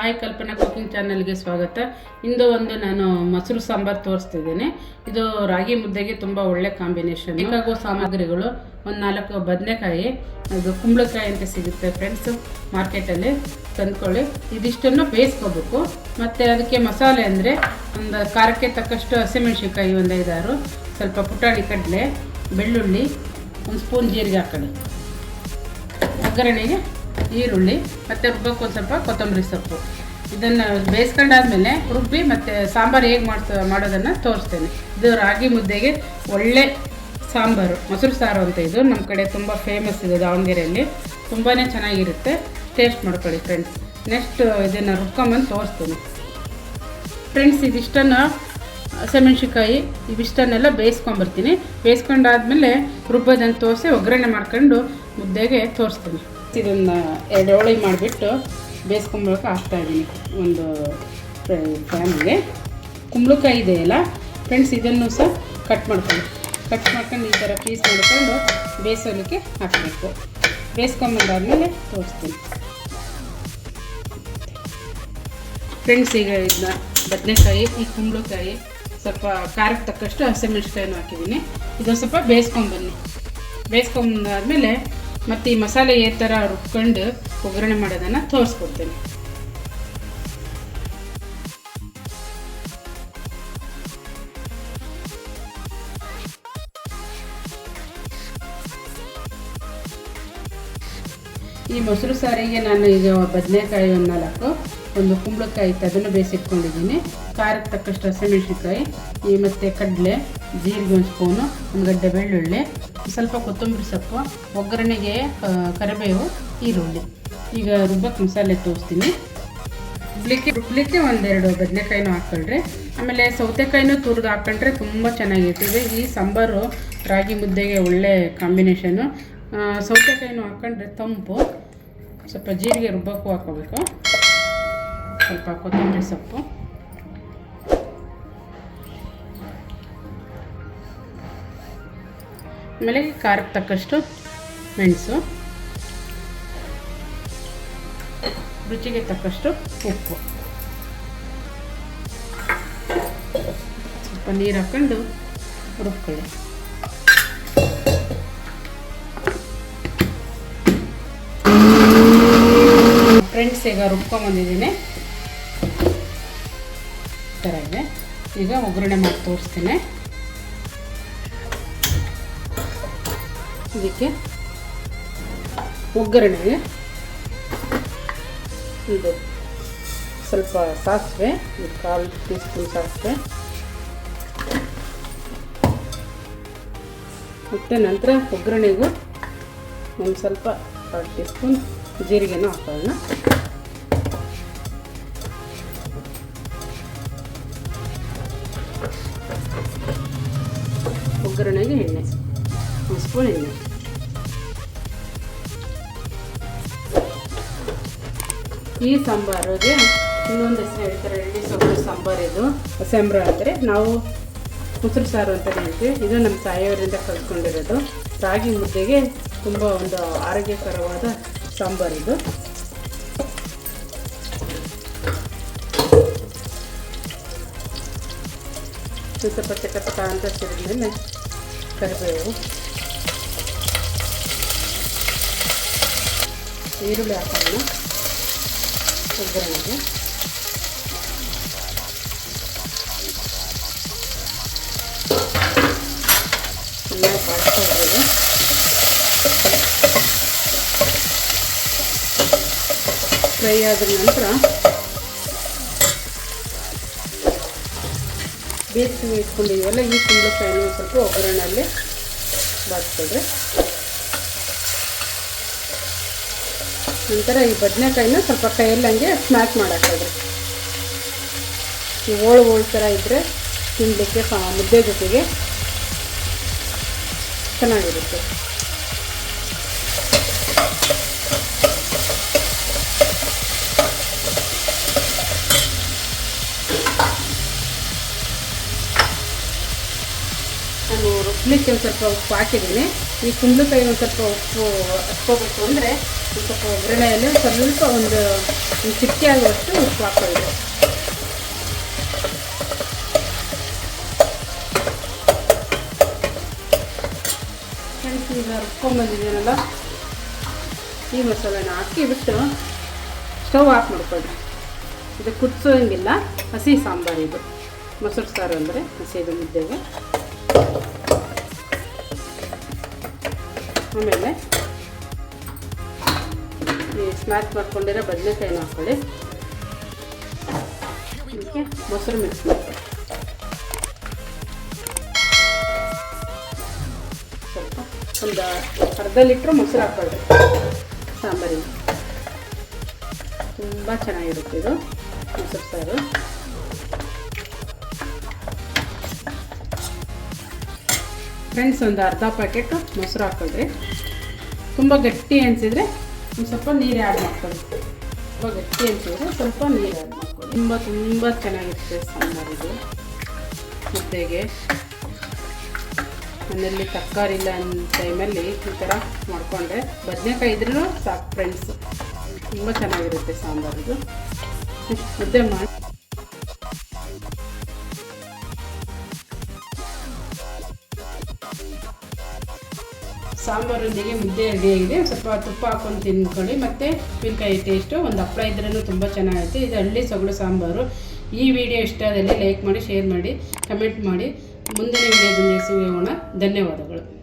Hi ಕಲ್ಪನಾ cooking ಚಾನಲ್ಗೆ ಸ್ವಾಗತ. ಇಂದು ಒಂದು ನಾನು ಮೊಸರು ಸಾಂಬಾರು ತೋರಿಸ್ತಿದ್ದೀನಿ. ಇದು ರಾಗಿ ಮುದ್ದೆಗೆ ತುಂಬ ಒಳ್ಳೆ ಕಾಂಬಿನೇಷನ್ ಬೇಕಾಗುವ ಸಾಮಗ್ರಿಗಳು ಒಂದು ನಾಲ್ಕು ಬದನೆಕಾಯಿ, ಅದು ಕುಂಬಳಕಾಯಿ ಅಂತ ಸಿಗುತ್ತೆ ಫ್ರೆಂಡ್ಸ್ ಮಾರ್ಕೆಟಲ್ಲಿ ತಂದ್ಕೊಳ್ಳಿ. ಇದಿಷ್ಟನ್ನು ಬೇಯಿಸ್ಕೋಬೇಕು. ಮತ್ತು ಅದಕ್ಕೆ ಮಸಾಲೆ ಅಂದರೆ ಒಂದು ಖಾರಕ್ಕೆ ತಕ್ಕಷ್ಟು ಹಸಿಮೆಣ್ಸಿನ್ಕಾಯಿ ಒಂದು ಐದಾರು, ಸ್ವಲ್ಪ ಪುಟಾಣಿ ಕಡಲೆ, ಬೆಳ್ಳುಳ್ಳಿ, ಒಂದು ಸ್ಪೂನ್ ಜೀರಿಗೆ ಹಾಕೊಳ್ಳಿ. ಒಗ್ಗರಣೆಗೆ ಈರುಳ್ಳಿ, ಮತ್ತು ರುಬ್ಬಕ್ಕೆ ಒಂದು ಸ್ವಲ್ಪ ಕೊತ್ತಂಬರಿ ಸೊಪ್ಪು. ಇದನ್ನು ಬೇಯಿಸ್ಕೊಂಡಾದ್ಮೇಲೆ ರುಬ್ಬಿ ಮತ್ತು ಸಾಂಬಾರು ಹೇಗೆ ಮಾಡ್ಸ, ಮಾಡೋದನ್ನು ತೋರಿಸ್ತೇನೆ. ಇದು ರಾಗಿ ಮುದ್ದೆಗೆ ಒಳ್ಳೆ ಸಾಂಬಾರು, ಮೊಸರು ಸಾರು ಅಂತ ಇದು. ನಮ್ಮ ಕಡೆ ತುಂಬ ಫೇಮಸ್ ಇದೆ ದಾವಣಗೆರೆಯಲ್ಲಿ. ತುಂಬಾ ಚೆನ್ನಾಗಿರುತ್ತೆ. ಟೇಸ್ಟ್ ಮಾಡ್ಕೊಳ್ಳಿ ಫ್ರೆಂಡ್ಸ್ ನೆಕ್ಸ್ಟ್ ಇದನ್ನು ರುಬ್ಕೊಂಬಂದು ತೋರಿಸ್ತೀನಿ. ಫ್ರೆಂಡ್ಸ್ ಇದಿಷ್ಟನ್ನು ಹಸಿಮೆಣ್ಸಿನ್ಕಾಯಿ ಇವಿಷ್ಟನ್ನೆಲ್ಲ ಬೇಯಿಸ್ಕೊಂಬರ್ತೀನಿ. ಬೇಯಿಸ್ಕೊಂಡಾದ್ಮೇಲೆ ರುಬ್ಬೋದನ್ನು ತೋರಿಸಿ ಒಗ್ಗರಣೆ ಮಾಡ್ಕೊಂಡು ಮುದ್ದೆಗೆ ತೋರಿಸ್ತೀನಿ. ಇದನ್ನು ಎರಡು ಹೋಳಿ ಮಾಡಿಬಿಟ್ಟು ಬೇಯಿಸ್ಕೊಂಬಳಕ್ಕೆ ಹಾಕ್ತಾಯಿದ್ದೀನಿ ಒಂದು ಫ್ಯಾಮಿಗೆ ಕುಂಬಳಕಾಯಿ ಇದೆಯಲ್ಲ ಫ್ರೆಂಡ್ಸ್ ಇದನ್ನು ಸಹ ಕಟ್ ಮಾಡ್ಕೊಳ್ಳಿ. ಕಟ್ ಮಾಡ್ಕೊಂಡು ಈ ಥರ ಪೀಸ್ ಮಾಡ್ಕೊಂಡು ಬೇಯಿಸೋಲಿಕ್ಕೆ ಹಾಕಬೇಕು. ಬೇಯಿಸ್ಕೊಂಬಂದಾದ್ಮೇಲೆ ತೋರಿಸ್ತೀನಿ. ಫ್ರೆಂಡ್ಸ್ ಈಗ ಇದನ್ನ ಬದನೆಕಾಯಿ, ಈ ಕುಂಬಳಕಾಯಿ ಸ್ವಲ್ಪ ಖಾರಕ್ಕೆ ತಕ್ಕಷ್ಟು ಹಸಿಮೆಣ್ಸಿಕಾಯಿನೂ ಹಾಕಿದ್ದೀನಿ. ಇದೊಂದು ಸ್ವಲ್ಪ ಬೇಯಿಸ್ಕೊಂಬನ್ನಿ. ಬೇಯಿಸ್ಕೊಂಬಂದಾದ್ಮೇಲೆ ಮತ್ತು ಈ ಮಸಾಲೆ ಈ ಥರ ರುಬ್ಕೊಂಡು ಒಗ್ಗರಣೆ ಮಾಡೋದನ್ನು ತೋರಿಸ್ಕೊಡ್ತೇನೆ. ಈ ಮೊಸರು ಸಾರಿಗೆ ನಾನು ಈಗ ಬದನೆಕಾಯಿ ಒಂದು ನಾಲ್ಕು, ಒಂದು ಕುಂಬಳಕಾಯಿ ಇತ್ತು ಅದನ್ನು ಬೇಯಿಸಿಟ್ಕೊಂಡಿದ್ದೀನಿ ಖಾರಕ್ಕೆ ತಕ್ಕಷ್ಟು ಹಸಿಮೆಣ್ಸಿನ್ಕಾಯಿ, ಈ ಮತ್ತು ಕಡಲೆ ಜೀರಿಗೆ ಒಂದು ಸ್ಪೂನು ಒಂದು ಗಡ್ಡೆ ಬೆಳ್ಳುಳ್ಳಿ ಸ್ವಲ್ಪ ಕೊತ್ತಂಬರಿ ಸೊಪ್ಪು, ಒಗ್ಗರಣೆಗೆ ಕರಿಬೇವು, ಈರುಳ್ಳಿ. ಈಗ ರುಬ್ಬಕ್ಕೆ ಮಸಾಲೆ ತೋರಿಸ್ತೀನಿ. ರುಬ್ಲಿಕ್ಕೆ ರುಬ್ಲಿಕ್ಕೆ ಒಂದೆರಡು ಬದನೆಕಾಯಿನೂ ಹಾಕ್ಕೊಳ್ರಿ. ಆಮೇಲೆ ಸೌತೆಕಾಯಿನೂ ತುರಿದು ಹಾಕ್ಕೊಂಡ್ರೆ ತುಂಬ ಚೆನ್ನಾಗಿರ್ತದೆ ಈ ಸಾಂಬಾರು ರಾಗಿ ಮುದ್ದೆಗೆ ಒಳ್ಳೆ ಕಾಂಬಿನೇಷನು. ಸೌತೆಕಾಯಿನೂ ಹಾಕೊಂಡ್ರೆ ತಂಪು. ಸ್ವಲ್ಪ ಜೀರಿಗೆ ರುಬ್ಬಕ್ಕೂ ಹಾಕೋಬೇಕು ಸ್ವಲ್ಪ ಕೊತ್ತಂಬರಿ ಸೊಪ್ಪು. ಆಮೇಲೆ ಖಾರಕ್ಕೆ ತಕ್ಕಷ್ಟು ಮೆಣಸು. ರುಚಿಗೆ ತಕ್ಕಷ್ಟು ಉಪ್ಪು. ಸ್ವಲ್ಪ ನೀರು ಹಾಕ್ಕೊಂಡು ರುಬ್ಕೊಳ್ಳಿ. ಫ್ರೆಂಡ್ಸ್, ಈಗ ರುಬ್ಕೊಂಬಂದಿದ್ದೀನಿ ಈ ಥರ ಇದೆ. ಈಗ ಒಗ್ಗರಣೆ ಮಾಡಿ ತೋರಿಸ್ತೀನಿ. ಇದಕ್ಕೆ ಒಗ್ಗರಣೆಗೆ ಇದು ಸ್ವಲ್ಪ ಸಾಸಿವೆ, ಒಂದು ಕಾಲು ಟೀ ಸ್ಪೂನ್ ಸಾಸಿವೆ. ಮತ್ತು ನಂತರ ಒಗ್ಗರಣೆಗೂ ಒಂದು ಸ್ವಲ್ಪ ಕಾಲು ಟೀ ಸ್ಪೂನ್ ಜೀರಿಗೆನೂ ಹಾಕೋಣ. ಒಗ್ಗರಣೆಗೆ ಎಣ್ಣೆ. ಒಂದು ಸ್ಪೂನ್ ಎಣ್ಣೆ ಈ ಸಾಂಬಾರಿಗೆ ಇನ್ನೊಂದು ಹೆಸರು ಹೇಳ್ತಾರೆ ಎಳ್ಳಿ ಸೊಪ್ಪು ಸಾಂಬಾರು ಇದು. ಸೆಂಬ್ರ ಅಂದರೆ ನಾವು ಮೊಸರು ಸಾರು ಅಂತ ಹೇಳ್ತೀವಿ. ಇದು ನಮ್ಮ ತಾಯಿಯವರಿಂದ ಕಲ್ತ್ಕೊಂಡಿರೋದು ರಾಗಿ ಮುದ್ದೆಗೆ ತುಂಬ ಒಂದು ಆರೋಗ್ಯಕರವಾದ ಸಾಂಬಾರು ಇದು. ಇದು ಸ್ವಲ್ಪ ಚಟಪಟ ಅಂತ ಸಿಡಿದ್ಮೇಲೆ ಕರಿಬೇವು. ಈರುಳ್ಳಿ ಹಾಕೋಣ. ಒಗ್ಗರಣೆಗೆ ಚೆನ್ನಾಗಿ ಫ್ರೈ ಆದ ನಂತರ ಬೇಸಿಗೆ ಇಟ್ಕೊಂಡಿದ್ದೀವಲ್ಲ ಈ ಕುಂಬಳಕಾಯಿನ ಸ್ವಲ್ಪ ಒಗ್ಗರಣೆಯಲ್ಲಿ ಬಾಡ್ಕೊಳ್ರಿ ನಂತರ ಈ ಬದನೆಕಾಯಿನ ಸ್ವಲ್ಪ ಕೈಯಲ್ಲಿ ಹಂಗೆ ಸ್ಮ್ಯಾಕ್ ಮಾಡೋಕ್ಕಾಗ್ರಿ ಈ ಹೋಳು ಹೋಳು ಥರ ಇದ್ದರೆ ತಿನ್ನಲಿಕ್ಕೆ ಮುದ್ದೆ ಜೊತೆಗೆ ಚೆನ್ನಾಗಿರುತ್ತೆ. ನಾನು ಒಂದು ಸ್ವಲ್ಪ ಉಪ್ಪು ಹಾಕಿದ್ದೀನಿ. ಈ ಕುಂಬಳಕಾಯಿ ಒಂದು ಸ್ವಲ್ಪ ಉಪ್ಪು ಹಚ್ಕೋಬೇಕು ಅಂದರೆ ಒಂದು ಸ್ವಲ್ಪ ಒಗ್ಗರಣೆಯಲ್ಲಿ ಸ್ವಲ್ಪ ಒಂದು ಚಿಕ್ಕೆ ಆಗುವಷ್ಟು ಉಪ್ಪು ಫ್ರೆಂಡ್ಸ್, ಈಗ ರುಬ್ಕೊಂಬಂದಿದ್ದೀನಲ್ಲ ಈ ಮಸಾಲೆನ ಹಾಕಿ ಬಿಟ್ಟು ಸ್ಟವ್ ಆಫ್ ಮಾಡ್ಕೊಳ್ಳಿ ಇದು ಕುದಿಸೋಂಗಿಲ್ಲ. ಹಸಿ ಸಾಂಬಾರು ಇದು. ಮೊಸರು ಸಾರು ಅಂದರೆ ಹಸಿದು ಮುದ್ದೆಗೆ. ಆಮೇಲೆ ಈ ಸ್ಮ್ಯಾಚ್ ಮಾಡ್ಕೊಂಡಿರೋ ಬದನೆಕಾಯಿನ ಹಾಕ್ಕೊಳ್ಳಿ ಅದಕ್ಕೆ ಮೊಸರು ಮಿಕ್ಸ್ ಮಾಡ್ಕೊಳ್ಳಿ. ಸ್ವಲ್ಪ ಒಂದು ಅರ್ಧ ಲೀಟ್ರ್ ಮೊಸರು ಹಾಕೊಳ್ಳಿ ಸಾಂಬಾರಿಗೆ ತುಂಬ ಚೆನ್ನಾಗಿರುತ್ತೆ ಇದು ಮೊಸರು ಸಾರು. ಫ್ರೆಂಡ್ಸ್ ಒಂದು ಅರ್ಧ ಪ್ಯಾಕೆಟು ಮೊಸರು ಹಾಕ್ಕೊಳ್ರಿ ತುಂಬ ಗಟ್ಟಿ ಅನಿಸಿದ್ರೆ ಒಂದು ಸ್ವಲ್ಪ ನೀರು ಆ್ಯಡ್ ಮಾಡ್ಕೊಳ್ಳಿ. ತುಂಬ ಗಟ್ಟಿ ಅನಿಸಿದ್ರೆ ಸ್ವಲ್ಪ ನೀರು ಆ್ಯಡ್ ಮಾಡ್ಕೊಳ್ಳಿ. ತುಂಬ ತುಂಬ ಚೆನ್ನಾಗಿರುತ್ತೆ ಸಾಂಬಾರಿದು ಮುದ್ದೆಗೆ ಮನೆಯಲ್ಲಿ ತರಕಾರಿ ಇಲ್ಲ ಅನ್ನೋ ಟೈಮಲ್ಲಿ ಈ ಥರ ಮಾಡಿಕೊಂಡ್ರೆ ಬದನೆಕಾಯಿ ಇದ್ರೂ ಸಾಕು ಫ್ರೆಂಡ್ಸ್ ತುಂಬ ಚೆನ್ನಾಗಿರುತ್ತೆ ಸಾಂಬಾರಿದು ಮುದ್ದೆ ಮಾಡಿ ಸಾಂಬಾರೊಂದಿಗೆ ಮುದ್ದೆ ರೆಡಿಯಾಗಿದೆ ಸ್ವಲ್ಪ ತುಪ್ಪ ಹಾಕೊಂಡು ತಿನ್ಕೊಳ್ಳಿ. ಮತ್ತು ಉಪ್ಪಿನಕಾಯಿ ಟೇಸ್ಟು ಒಂದು ಹಪ್ಪಳ ಇದ್ರೂ ತುಂಬ ಚೆನ್ನಾಗಿರುತ್ತೆ. ಇದು ಹಳ್ಳಿ ಸೊಗಡು ಸಾಂಬಾರು. ಈ ವಿಡಿಯೋ ಇಷ್ಟ ಆದಲ್ಲಿ ಲೈಕ್ ಮಾಡಿ ಶೇರ್ ಮಾಡಿ ಕಮೆಂಟ್ ಮಾಡಿ. ಮುಂದಿನ ವಿಡಿಯೋದಲ್ಲಿ ಸಿಗೋಣ. ಧನ್ಯವಾದಗಳು.